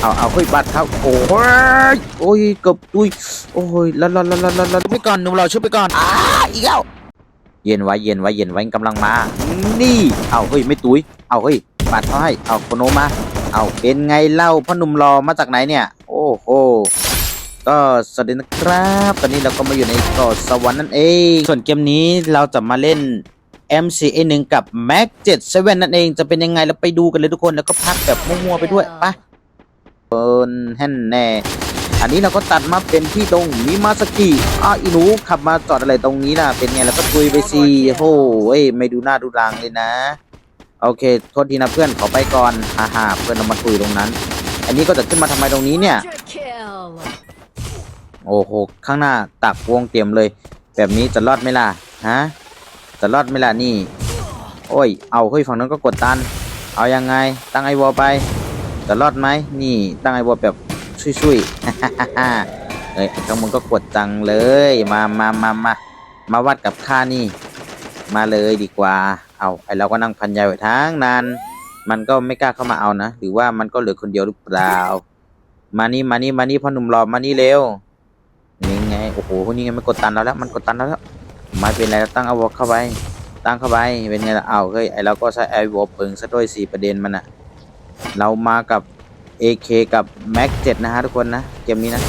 เอาเอาเฮ้ยบัตรครับโอ้ยโอ้ยเกือบตุยโอ้ยลันลันลันลันลันลันชุบไปก่อนหนุ่มเราชุบไปก่อนอ้าอีกแล้วเย็นไว้เย็นไว้เย็นไว้กำลังมา นี่เอาเฮ้ยไม่ตุยเอาเฮ้ยบัตรเขาให้เอาโคโนมาเอาเป็นไงเล่าพ่อหนุ่มรอมาจากไหนเนี่ย โอ้โหก็สวัสดีนะครับ ตอนนี้เราก็มาอยู่ในเกาะสวรรค์นั่นเอง ส่วนเกมนี้เราจะมาเล่น MCA 1กับ Mac 77นั่นเองจะเป็นยังไงเราไปดูกันเลยทุกคนแล้วก็พักแบบมั่วๆไปด้วยไป เปินแห่นแน่ อันนี้เราก็ตัดมาเป็นที่ตรงมิมาสกิอ้าอีนูขับมาจอดอะไรตรงนี้ล่ะ เป็นไงแล้วก็ตุยไปสิโอ้โหเว้ยไม่ดูหน้าดูรังเลยนะ โอเค โทษทีนะเพื่อนขอไปก่อนฮ่าฮ่าเพื่อนเรามาตุยตรงนั้น อันนี้ก็จะขึ้นมาทำไมตรงนี้เนี่ย โอ้โห ข้างหน้าตักวงเตรียมเลย แบบนี้จะรอดไหมล่ะ ฮะ จะรอดไหมล่ะนี่ โอ้ย เอาเฮ้ยฝั่งนั้นก็กดตัน เอายังไง ตั้งไอวอลไป จะรอดไหมนี่ตั้งไอวอแบบชุยๆเฮ้ยไอ้ข้างบนก็กดจังเลยมามามามามาวัดกับข้านี่ มาเลยดีกว่า เอาไอเราก็นั่งพันยาไว้ทั้งนานมันก็ไม่กล้าเข้ามาเอานะหรือว่ามันก็เหลือคนเดียวหรือเปล่า มานี่มานี่มานี่พ่อหนุ่มรอมานี่เร็วนี่ไงโอ้โหนี่ไงมันกดตันเราแล้ว มันกดตันเราแล้วม่เป็นไรเราตั้งเอาวอเข้าไปตั้งเข้าไปเป็นไงล่ะอ้าเฮ้ยไอเราก็ใช้ไอวอเปิงซะด้วยสี่ประเด็นมันอะ เรามากับ AK กับ Mac 7 นะฮะทุกคนนะ เกมนี้นะ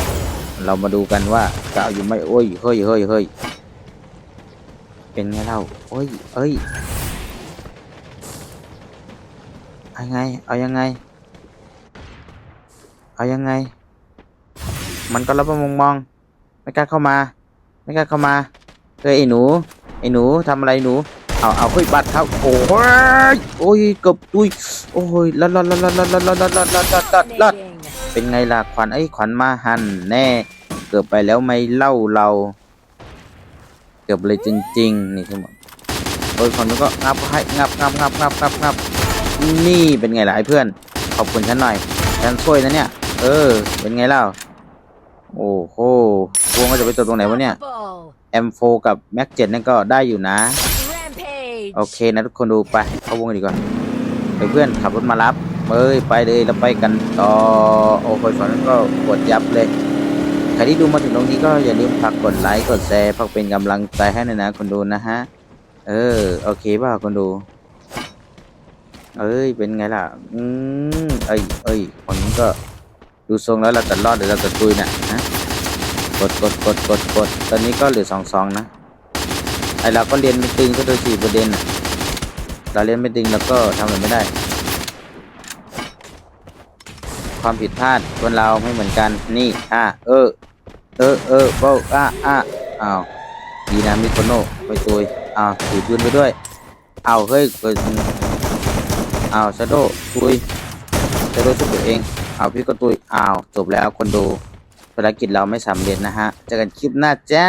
เรามาดูกันว่าจะเอาอยู่ไหมโอ้ยเฮ้ยเฮ้ยเฮ้ยเป็นไงเล่าโอ้ยเอ้ยเอายังไง เอายังไง เอายังไง มันก็รับมองมอง ไม่กล้าเข้ามา ไม่กล้าเข้ามาเฮ้ยไอ้หนู ไอ้หนูทำอะไรหนู เอาเอาเฮ้ยบัตรครับโอ้ยโอ้ยเกือบตุยโอ้ยลัดลัดลัดลัดลัดลัดลัดลัดลัดลัดลัดลัดเป็นไงล่ะขวัญไอ้ยขวัญมาหันแน่ เกือบไปแล้วไม่เล่าเรา เกือบเลยจริงๆนี่ทั้งหมดโอ้ยคนนู้นก็งับให้งับงับงับงับงับงับนี่เป็นไงล่ะไอ้เพื่อน ขอบคุณฉันหน่อยฉันช่วยนะเนี่ย เออ เป็นไงเล่าโอ้โหวงก็จะไปตัวตรงไหนวะเนี่ย Double. M4 กับ Mac 7นั่นก็ได้อยู่นะ โอเคนะทุกคนดูไปเข้าวงกันดีกว่าไปเพื่อนขับรถมารับเอ้ยไปเลยเราไปกันต่อโอ้ยฝันก็กดยับเลยใครที่ดูมาถึงตรงนี้ก็อย่าลืมฝากกดไลค์กดแชร์ฝากเป็นกำลังใจให้หน่อยนะคนดูนะฮะเออโอเคป่ะคนดู เอ้ยเป็นไงล่ะอืมเอ้ยเอ้ยคนนี้ก็ดูทรงแล้วเราจะรอดหรือเราจะตุยน่ะฮะกดกดกดกดกดตอนนี้ก็เหลือสองสองนะ ไอเราก็เรียนไม่ตึงก็โดยสี่ประเด็นอะเราเรียนไม่ตึงเราก็ทำอะไรไม่ได้ ความผิดพลาดคนเราไม่เหมือนกันนี่อะเออ เออเออเบ้าอะอะอ้าวดีนะมิโคโนไปตุยอ้าวถือปืนไปด้วยอ้าวเฮ้ยเกิดอ้าวชาโดตุยชาโดช่วยตัวเองอ้าวพี่ก็ตุยอ้าวจบแล้วคนดูภารกิจเราไม่สำเร็จนะฮะเจอกันคลิปหน้าจ้า